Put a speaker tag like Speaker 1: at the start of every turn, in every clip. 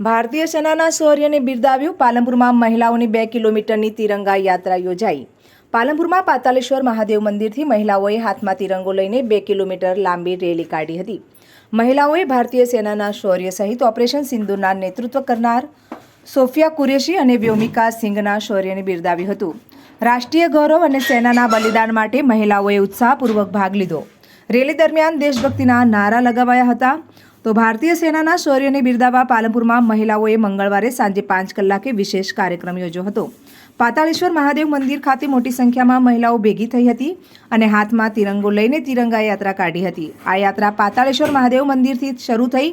Speaker 1: ભારતીય સેનાના શૌર્યને બિરદાવ્યું. પાલનપુરમાં મહિલાઓની બે કિલોમીટરની તિરંગા યાત્રા યોજાઈ. પાલનપુરમાં પાતાલેશ્વર મહાદેવ મંદિરથી મહિલાઓએ હાથમાં તિરંગો લઈને બે કિલોમીટર લાંબી રેલી કાઢી હતી. મહિલાઓએ ભારતીય સેનાના શૌર્ય સહિત ઓપરેશન સિંદૂરના નેતૃત્વ કરનાર સોફિયા કુરેશી અને વ્યોમિકા સિંઘના શૌર્યને બિરદાવ્યું હતું. રાષ્ટ્રીય ગૌરવ અને સેનાના બલિદાન માટે મહિલાઓએ ઉત્સાહપૂર્વક ભાગ લીધો. રેલી દરમિયાન દેશભક્તિના નારા લગાવાયા હતા. તો ભારતીય સેનાના શૌર્યને બિરદાવવા પાલનપુરમાં મહિલાઓએ મંગળવારે સાંજે પાંચ કલાકે વિશેષ કાર્યક્રમ યોજ્યો હતો. પાતાળેશ્વર મહાદેવ મંદિર ખાતે મોટી સંખ્યામાં મહિલાઓ ભેગી થઈ હતી અને હાથમાં તિરંગો લઈને તિરંગા યાત્રા કાઢી હતી. આ યાત્રા પાતાળેશ્વર મહાદેવ મંદિરથી શરૂ થઈ.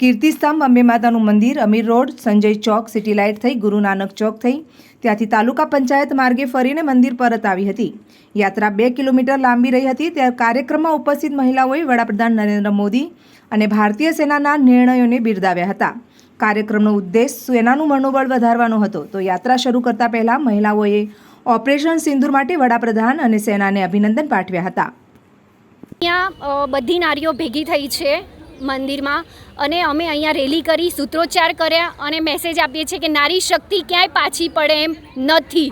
Speaker 1: કીર્તિસ્તંભ અંબે માતાનું મંદિર, Amir road, Sanjay Chowk, city light થઈ, ગુરુ નાનક ચોક થઈ. ત્યાંથી તાલુકા પંચાયત માર્ગે ફરીને મંદિર પરત આવી હતી. યાત્રા બે કિલોમીટર લાંબી રહી હતી. ત્યારે કાર્યક્રમમાં ઉપસ્થિત મહિલાઓએ વડાપ્રધાન નરેન્દ્ર મોદી અને ભારતીય સેનાના નિર્ણયોને બિરદાવ્યા હતા. કાર્યક્રમનો ઉદ્દેશ સેનાનું મનોબળ વધારવાનો હતો. તો યાત્રા શરૂ કરતા પહેલા મહિલાઓએ ઓપરેશન સિંદૂર માટે વડાપ્રધાન અને સેનાને અભિનંદન પાઠવ્યા હતા.
Speaker 2: અહીંયા બધી નારીઓ ભેગી થઈ છે મંદિરમાં અને અમે અહીંયા રેલી કરી સૂત્રોચ્ચાર કર્યા અને મેસેજ આપીએ છીએ કે નારી શક્તિ ક્યાંય પાછી પડે એમ નથી.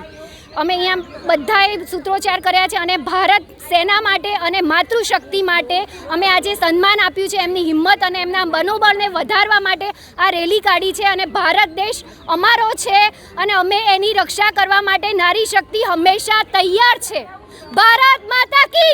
Speaker 2: અમે અહીંયા બધાએ સૂત્રોચ્ચાર કર્યા છે અને ભારત સેના માટે અને માતૃશક્તિ માટે અમે આજે સન્માન આપ્યું છે, એમની હિંમત અને એમના મનોબળને વધારવા માટે આ રેલી કાઢી છે અને ભારત દેશ અમારો છે અને અમે એની રક્ષા કરવા માટે નારી શક્તિ હંમેશા તૈયાર છે. ભારત માતા કી